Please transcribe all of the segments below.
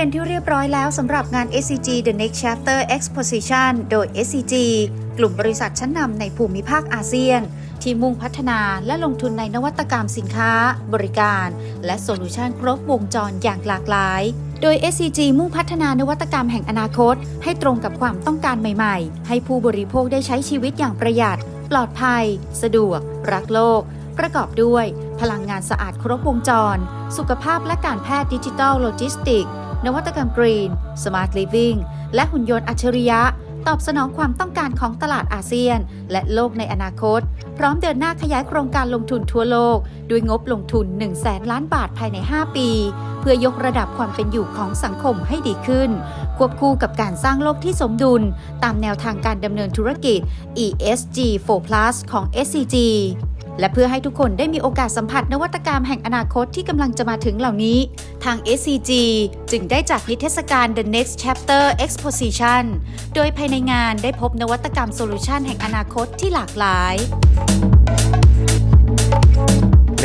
เป็นที่เรียบร้อยแล้วสำหรับงาน SCG The Next Chapter Exposition โดย SCG กลุ่มบริษัทชั้นนำในภูมิภาคอาเซียน ที่มุ่งพัฒนาและลงทุนในนวัตกรรมสินค้า บริการ และโซลูชันครบวงจรอย่างหลากหลาย โดย SCG มุ่งพัฒนานวัตกรรมแห่งอนาคต ให้ตรงกับความต้องการใหม่ๆ ให้ผู้บริโภคได้ใช้ชีวิตอย่างประหยัด ปลอดภัย สะดวก รักโลก ประกอบด้วยพลังงานสะอาดครบวงจร สุขภาพและการแพทย์ดิจิทัลโลจิสติก นวัตกรรมกรีนสมาร์ทลิฟ i ิ g และหุ่นยนต์อัจฉริยะ ตอบสนองความต้องการของตลาดอาเซียน และโลกในอนาคต พร้อมเดินหน้าขยายโครงการลงทุนทั่วโลก ด้วยงบลงทุน 1 0 0 0 0แสนล้านบาทภายใน 5 ปี เพื่อยกระดับความเป็นอยู่ของสังคมให้ดีขึ้น ควบคู่กับการสร้างโลกที่สมดุล ตามแนวทางการดำเนินธุรกิจ ESG 4ของ SCG และเพื่อให้ทุกคนได้มีโอกาสสัมผัสนวัตกรรมแห่งอนาคตที่กำลังจะมาถึงเหล่านี้ ทาง SCG จึงได้จัดนิทรรศการ The Next Chapter Exposition โดยภายในงานได้พบนวัตกรรมโซลูชันแห่งอนาคตที่หลากหลาย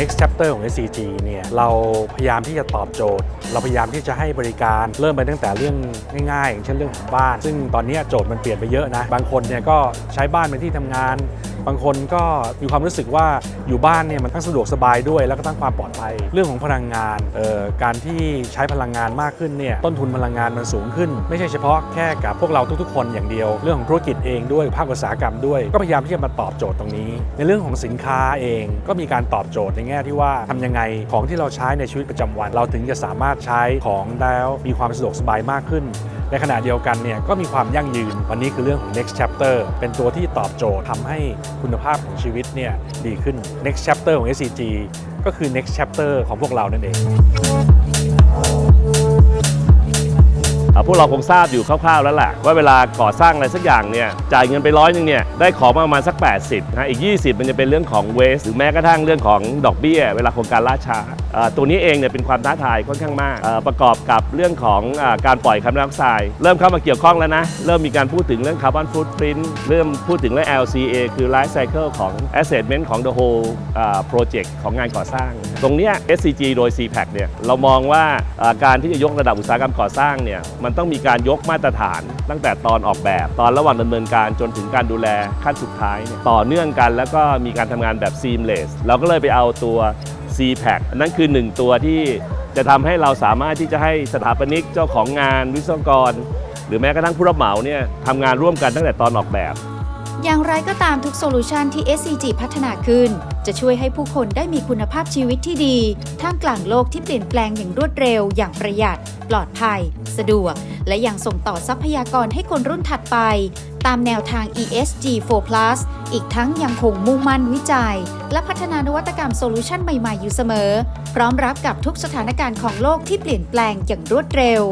Next Chapter ของ SCG เนี่ยเราพยายามที่จะตอบโจทย์ เราพยายามที่จะให้บริการเริ่มไปตั้งแต่เรื่องง่ายๆอย่างเช่นเรื่องของบ้าน ซึ่งตอนนี้โจทย์มันเปลี่ยนไปเยอะนะ บางคนเนี่ยก็ใช้บ้านเป็นที่ทำงาน บางคนก็มีความรู้สึกว่าอยู่บ้านเนี่ยมันทั้งสะดวกสบายด้วย แล้วก็ทั้งความปลอดภัยเรื่องของพลังงานเอ่อการที่ใช้พลังงานมากขึ้นเนี่ยต้นทุนพลังงานมันสูงขึ้น ไม่ใช่เฉพาะแค่กับพวกเราทุกๆ คนอย่างเดียว เรื่องของธุรกิจเองด้วยภาคอุตสาหกรรมด้วย ก็พยายามที่จะมาตอบโจทย์ตรงนี้ ในเรื่องของสินค้าเองก็มีการตอบโจทย์ในแง่ที่ว่าทำยังไงของที่เราใช้ในชีวิตประจำวัน เราถึงจะสามารถใช้ของแล้วมีความสะดวกสบายมากขึ้นในขณะเดียวกันเนี่ยก็มีความยั่งยืน วันนี้คือเรื่องของ next chapter เป็นตัวที่ตอบโจทย์ทำให้คุณภาพของชีวิตเนี่ยดีขึ้น next chapter ของ SCG ก็คือ next chapter ของพวกเรานั่นเอง พวกเราคงทราบอยู่คร่าวๆแล้วแหละว่าเวลาก่อสร้างอะไรสักอย่างเนี่ยจ่ายเงินไปร้อยนึงเนี่ยได้ของมาประมาณสัก 80นะฮะอีก 20 มันจะเป็นเรื่องของเวสหรือแม้กระทั่งเรื่องของดอกเบี้ย เวลาโครงการล่าช้า ตัวนี้เองเนี่ยเป็นความท้าทายค่อนข้างมากประกอบกับเรื่องของอการปล่อยคาร์บอนไดออกไซด์เริ่มเข้ามาเกี่ยวข้องแล้วนะ เริ่มมีการพูดถึงเรื่องคาร์บอนฟุตปรินต์เริ่มพูดถึงเรื่อง LCA คือ Life Cycle ของ Assessment ของ the whole project ของงานก่อสร้าง ตรงนี้ SCG โดย CPAC เนี่ยเรามองว่าการที่จะยกระดับอุตสาหกรรมก่อสร้างเนี่ยมันต้องมีการยกมาตรฐาน ตั้งแต่ตอนออกแบบตอนระหว่างดำเนินการจนถึงการดูแลขั้นสุดท้ายยต่อเนื่องกันแล้วก็มีการทำงานแบบ seamless เราก็เลยไปเอาตัว CPAC อันนั้นคือหนึ่งตัวที่จะทำให้เราสามารถที่จะให้สถาปนิกเจ้าของงานวิศวกร หรือแม้กระทั่งผู้รับเหมาเนี่ยทำงานร่วมกันตั้งแต่ตอนออกแบบ อย่างไรก็ตามทุกโซลูชันที่ SCG พัฒนาขึ้น จะช่วยให้ผู้คนได้มีคุณภาพชีวิตที่ดี ท่ามกลางโลกที่เปลี่ยนแปลงอย่างรวดเร็วอย่างประหยัด ปลอดภัย สะดวก และยังส่งต่อทรัพยากรให้คนรุ่นถัดไป ตามแนวทาง ESG 4อีกทั้งยังคงมุ่งมั่นวิจัย และพัฒนานวัตกรรมโซลูชันใหม่ ๆ อยู่เสมอ พร้อมรับกับทุกสถานการณ์ของโลกที่เปลี่ยนแปลงอย่างรวดเร็ว